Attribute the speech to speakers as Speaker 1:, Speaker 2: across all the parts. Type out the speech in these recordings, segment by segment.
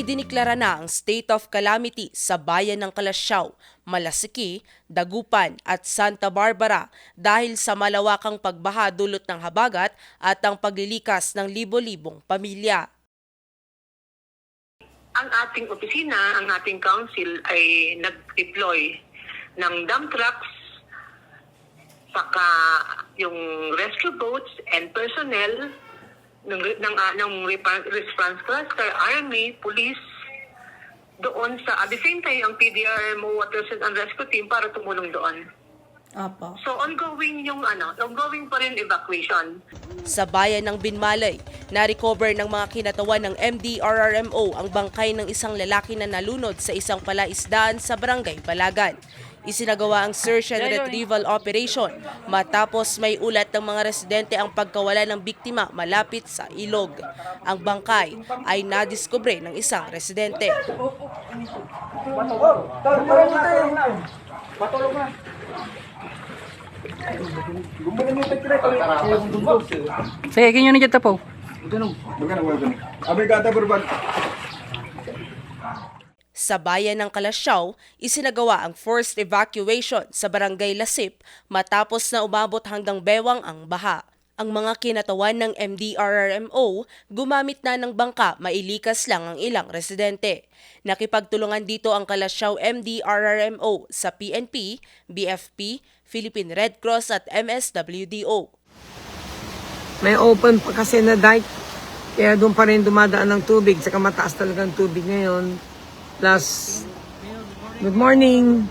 Speaker 1: Idiniklara na ang state of calamity sa bayan ng Kalasyaw, Malasiki, Dagupan at Santa Barbara dahil sa malawakang pagbaha dulot ng habagat at ang paglilikas ng libo-libong pamilya.
Speaker 2: ang ating opisina, ang ating council ay nag-deploy ng dump trucks, saka yung rescue boats and personnel ng, ng, ah, ng response cluster, army, police, doon sa, at the same time, ang PDRMO Water and Rescue Team para tumulong doon.
Speaker 3: Opo.
Speaker 2: So ongoing yung ano, ongoing pa rin evacuation.
Speaker 1: Sa bayan ng Binmalay, na-recover ng mga kinatawan ng MDRRMO ang bangkay ng isang lalaki na nalunod sa isang palaisdaan sa barangay Balagan. Isinagawa ang search and retrieval operation matapos may ulat ng mga residente ang pagkawala ng biktima malapit sa ilog. Ang bangkay ay nadiskubre ng isang residente.
Speaker 3: Sige, kinyo na dyan po.
Speaker 4: Obrigado por
Speaker 1: Sa bayan ng Kalasyaw, isinagawa ang forced evacuation sa barangay Lasip matapos na umabot hanggang bewang ang baha. Ang mga kinatawan ng MDRRMO gumamit na ng bangka mailikas lang ang ilang residente. Nakipagtulungan dito ang Kalasyaw MDRRMO sa PNP, BFP, Philippine Red Cross at MSWDO.
Speaker 5: May open pa kasi na dike. Kaya doon pa rin dumadaan ng tubig. Saka mataas talaga ang tubig ngayon. Plus, good morning.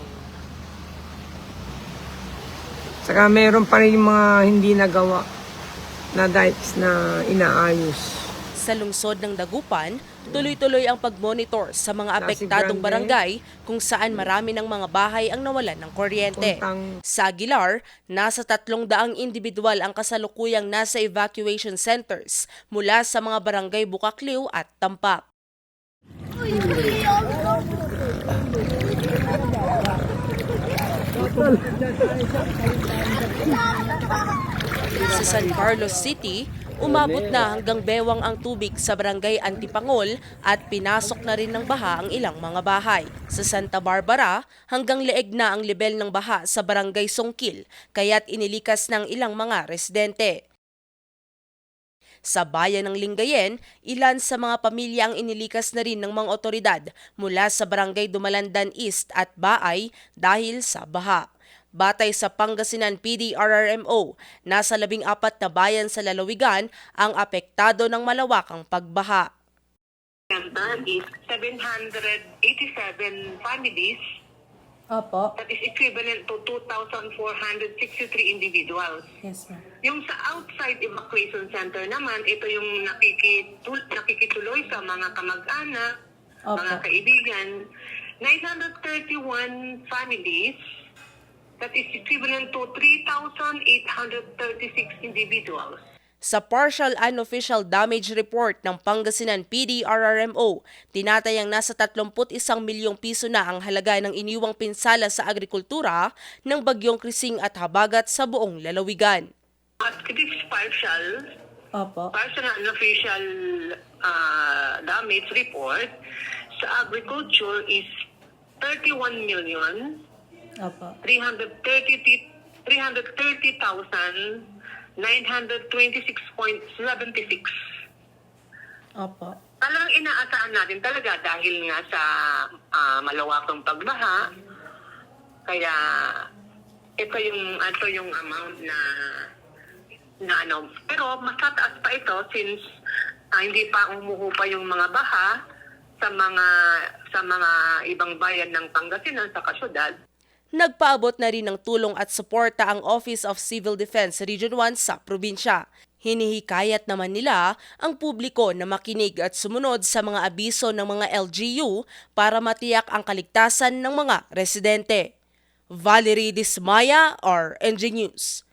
Speaker 5: Saka meron pa rin yung mga hindi nagawa na dikes na inaayos.
Speaker 1: Sa lungsod ng Dagupan, tuloy-tuloy ang pagmonitor sa mga apektadong barangay kung saan marami ng mga bahay ang nawalan ng kuryente. Sa Aguilar, nasa tatlong daang individual ang kasalukuyang nasa evacuation centers mula sa mga barangay Bukakliw at Tampak. Sa San Carlos City, umabot na hanggang bewang ang tubig sa barangay Antipangol at pinasok na rin ng baha ang ilang mga bahay. Sa Santa Barbara, hanggang leeg na ang level ng baha sa barangay Songkil, kaya't inilikas ng ilang mga residente. Sa bayan ng Lingayen, ilan sa mga pamilya ang inilikas na rin ng mga otoridad mula sa barangay Dumalandan East at Baay dahil sa baha. Batay sa Pangasinan PDRRMO, nasa labing apat na bayan sa lalawigan ang apektado ng malawakang pagbaha.
Speaker 2: Number is 787 families
Speaker 3: Opo.
Speaker 2: that is equivalent to 2,463 individuals.
Speaker 3: Yes, ma'am.
Speaker 2: Yung sa outside evacuation center naman, ito yung nakikitul nakikituloy sa mga kamag-anak,
Speaker 3: Opo.
Speaker 2: mga kaibigan. 931 families, that is equivalent to 3,836 individuals.
Speaker 1: Sa partial unofficial damage report ng Pangasinan PDRRMO, tinatayang nasa 31 milyong piso na ang halaga ng iniwang pinsala sa agrikultura ng bagyong Krising at Habagat sa buong lalawigan.
Speaker 2: At this partial,
Speaker 3: Opo.
Speaker 2: partial unofficial uh, damage report sa agriculture is 31 million
Speaker 3: Opo.
Speaker 2: 330 330,926.76.
Speaker 3: Opo.
Speaker 2: Talagang inaasahan natin talaga dahil nga sa ah, malawakang pagbaha. Kaya ito yung ito yung amount na na ano. Pero mas tataas pa ito since ah, hindi pa umuho pa yung mga baha sa mga sa mga ibang bayan ng Pangasinan sa kasyudad.
Speaker 1: Nagpaabot na rin ng tulong at suporta ang Office of Civil Defense Region 1 sa probinsya. Hinihikayat naman nila ang publiko na makinig at sumunod sa mga abiso ng mga LGU para matiyak ang kaligtasan ng mga residente. Valerie Dismaya, RNG News.